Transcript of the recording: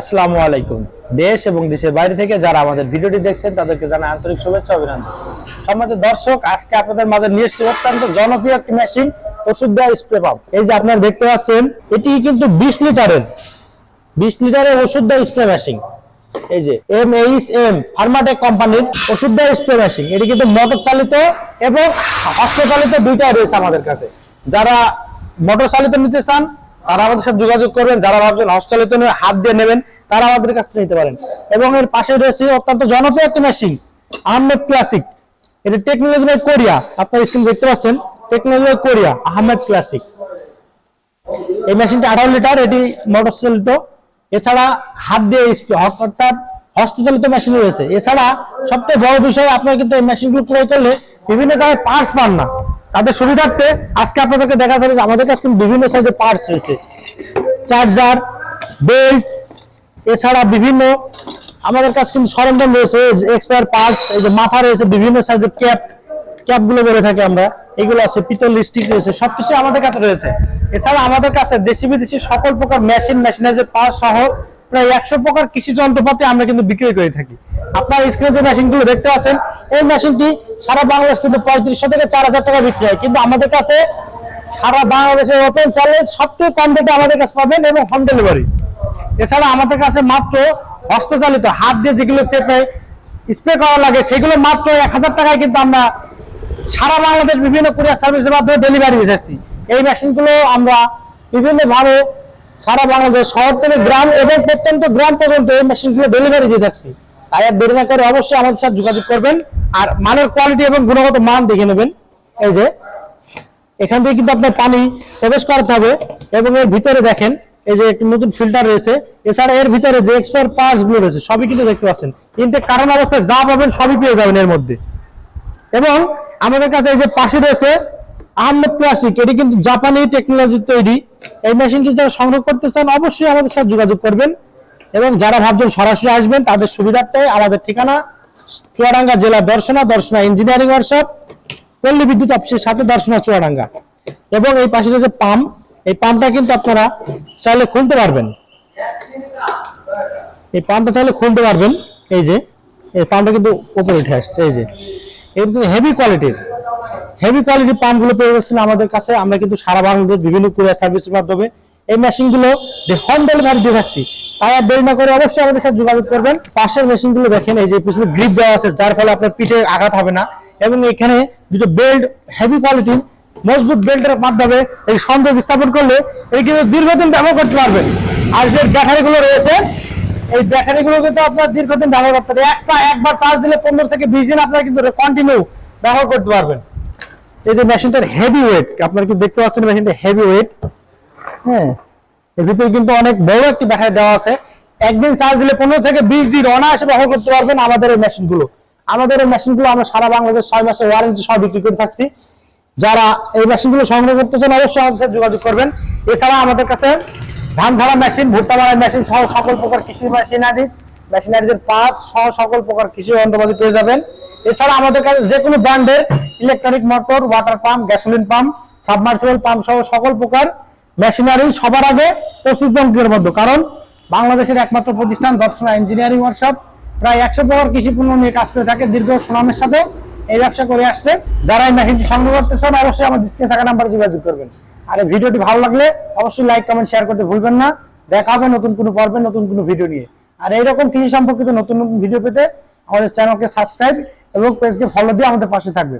আসসালামু আলাইকুম। দেশ এবং দেশের বাইরে থেকে যারা আমাদের ভিডিওটি দেখছেন, তাদেরকে জানাই আন্তরিক শুভেচ্ছা অভিনন্দন। সম্মানিত দর্শক, আজকে আপনাদের মাঝে নিয়ে এসেছি অত্যন্ত জনপ্রিয় একটি মেশিন ওষুধ দেওয়া স্প্রে পাম্প এই যে আপনারা দেখতে পাচ্ছেন, এটি কিন্তু বিশ লিটারের বিশ লিটারের ওষুধ দেওয়া স্প্রে মেশিন এই যে এম এইচ এম ফার্মাটেক কোম্পানির ওষুধ দেওয়া স্প্রে মেশিন এটি কিন্তু মোটর চালিত এবং হস্তচালিত দুইটাই রয়েছে আমাদের কাছে। যারা মোটর চালিত নিতে চান তারা আমাদের সাথে যোগাযোগ করবেন, যারা ভাবছেন হস্তচালিত হাত দিয়ে নেবেন, তারা আমাদের কাছ থেকে নিতে পারেন। এবং এর পাশে রয়েছে অত্যন্ত জনপ্রিয় একটি মেশিন আহমেদ ক্লাসিক এটি টেকনোলজি বাই কোরিয়া আপনার স্ক্রিন দেখতে পাচ্ছেন technology by Korea Ahmed classic এই মেশিনটা আঠারো লিটার এটি মোটর চালিত এছাড়া হাত দিয়ে অর্থাৎ হস্তচালিত মেশিন রয়েছে। এছাড়া সবথেকে বড় বিষয়, আপনারা কিন্তু এই মেশিনগুলো ক্রয় করলে বিভিন্ন জায়গায় পার্টস পান না। তাদের সুবিধার্থে আজকে আপনাদেরকে দেখা যাবে যে আমাদের কাছে বিভিন্ন সাইজের পার্টস রয়েছে। চার্জার বেল্ট এছাড়া বিভিন্ন আমাদের কাছে কিন্তু সরঞ্জাম রয়েছে এক্সপায়ার পার্টস এই যে মাথা রয়েছে, বিভিন্ন সাইজের ক্যাপ ক্যাপগুলো বলে থাকি আমরা। এগুলো আছে পিতল স্টিক রয়েছে, সবকিছু আমাদের কাছে রয়েছে। এছাড়া আমাদের কাছে দেশি বিদেশি সকল প্রকার মেশিন মেশিনারি পার্ট সহ প্রায় একশো প্রকার কৃষি যন্ত্রপাতি আমরা কিন্তু বিক্রি করে থাকি। আপনার স্ক্রিনে যে মেশিনগুলো দেখতে পাচ্ছেন, এই মেশিনটি সারা বাংলাদেশ কিন্তু পঁয়ত্রিশশো থেকে চার হাজার টাকা বিক্রি হয়। কিন্তু আমাদের কাছে সারা বাংলাদেশের ওপেন চ্যালেঞ্জ সবথেকে কম রেটে আমাদের কাছে পাবেন এবং হোম ডেলিভারি এছাড়া আমাদের কাছে মাত্র হস্তচালিত, হাত দিয়ে যেগুলো চেপে স্প্রে করা লাগে, সেগুলো মাত্র এক হাজার টাকায় কিন্তু আমরা সারা বাংলাদেশ বিভিন্ন কুরিয়ার সার্ভিসের মাধ্যমে ডেলিভারি দিয়ে থাকছি। এই মেশিনগুলো আমরা বিভিন্ন ভাবে সারা বাংলাদেশ, শহর থেকে গ্রাম এবং প্রত্যন্ত গ্রাম পর্যন্ত এই মেশিনগুলো ডেলিভারি দিয়ে থাকছি। তাই আর না করে অবশ্যই আমাদের সাথে যোগাযোগ করবেন। আর মানের কোয়ালিটি এবং গুণগত মান দেখে নেবেন। এই যে, এখান থেকে কিন্তু আপনার পানি প্রবেশ করাতে হবে এবং এর ভিতরে দেখেন, এই যে একটি নতুন ফিল্টার রয়েছে। এছাড়া এর ভিতরে যে এক্সপায়ার পার্টসগুলো রয়েছে, সবই কিন্তু দেখতে পাচ্ছেন। কিন্তু কারণ অবস্থায় যা পাবেন সবই পেয়ে যাবেন এর মধ্যে। এবং আমাদের কাছে এই যে পাশে রয়েছে আহমেদ ক্লাসিক এটি কিন্তু জাপানি টেকনোলজি তৈরি। এই মেশিনটি যারা সংগ্রহ করতে চান, অবশ্যই আমাদের সাথে যোগাযোগ করবেন। এবং যারা ভাবছেন সরাসরি আসবেন, তাদের সুবিধার্থে আমাদের ঠিকানা চুয়াডাঙ্গা জেলা দর্শনা দর্শনা ইঞ্জিনিয়ারিং ওয়ার্কশপ পল্লী বিদ্যুৎ অফিসের সাথে দর্শনা চুয়াডাঙ্গা। এবং এই পাশে রয়েছে পাম্প। এই পাম্পটা কিন্তু আপনারা চাইলে খুলতে পারবেন। এই পাম্পটা চাইলে খুলতে পারবেন। এই যে, এই পাম্পটা কিন্তু উপরে উঠে আসছে। এই যে কিন্তু হেভি কোয়ালিটির হেভি কোয়ালিটির পাম্পগুলো পেয়ে যাচ্ছেন আমাদের কাছে। আমরা কিন্তু সারা বাংলাদেশ বিভিন্ন কুরিয়ার সার্ভিসের মাধ্যমে এই মেশিনগুলো হোম ডেলিভারি দিয়ে তাই আর দেরি না করে অবশ্যই আমাদের সাথে যোগাযোগ করবেন। পাশের মেশিনগুলো দেখেন, এই যে পিছনে গ্রিপ দেওয়া আছে, যার ফলে আপনার পিঠে আঘাত হবে না। এবং এখানে দুটো বেল্ট হেভি কোয়ালিটির মজবুত বেল্টের মাধ্যমে এই সংযোগ স্থাপন করলে এই কিন্তু দীর্ঘদিন ব্যবহার করতে পারবেন। আর যে ব্যাটারিগুলো রয়েছে, এই ব্যাটারিগুলো কিন্তু আপনার দীর্ঘদিন ব্যবহার করতে পারবেন। একটা, একবার চার্জ দিলে পনেরো থেকে বিশ দিন আপনারা কিন্তু কন্টিনিউ ব্যবহার করতে পারবেন। এই যে মেশিনটার হেভি ওয়েট আপনারা কি দেখতে পাচ্ছেন মেশিনটা হেভি ওয়েট হ্যাঁ এর ভিতরে কিন্তু অনেক বড় একটি দেওয়া আছে। একদিন চার্জ দিলে পনেরো থেকে বিশ দিন অনায়াসে ব্যবহার করতে পারবেন আমাদের এই আমাদের এই আমরা সারা বাংলাদেশ ছয় ওয়ারেন্টি বিক্রি করে থাকছি। যারা এই সংগ্রহ করতে চান, অবশ্যই আমাদের সাথে যোগাযোগ করবেন। এছাড়া আমাদের কাছে ধান ঝাড়া মেশিন ভুট্টা মারা মেশিন সহ সকল প্রকার কৃষি সহ সকল প্রকার কৃষি যন্ত্রপাতি পেয়ে যাবেন। এছাড়া আমাদের কাছে যে কোনো ব্র্যান্ডের electronic motor water pump gasoline pump submersible pump সহ সকল প্রকার মেশিনারি সবার আগে পঁচিশ জনকের মধ্যে। কারণ বাংলাদেশের একমাত্র প্রতিষ্ঠান দর্শনা ইঞ্জিনিয়ারিং ওয়ার্কশপ, প্রায় একশো প্রকার কৃষি পণ্য নিয়ে কাজ করে থাকে, দীর্ঘ সুনামের সাথে এই ব্যবসা করে আসছে। যারা এই মেশিনটি সংগ্রহ করতে চান অবশ্যই আমার ডিসপ্লে থাকা নাম্বারে যোগাযোগ করবেন। আর এই ভিডিওটি ভালো লাগলে অবশ্যই লাইক কমেন্ট শেয়ার করতে ভুলবেন না। দেখা হবে নতুন কোনো পর্বে, নতুন কোনো ভিডিও নিয়ে। আর এইরকম কৃষি সম্পর্কিত নতুন নতুন ভিডিও পেতে আমাদের চ্যানেলকে সাবস্ক্রাইব এবং পেজকে ফলো দিয়ে আমাদের পাশে থাকবে।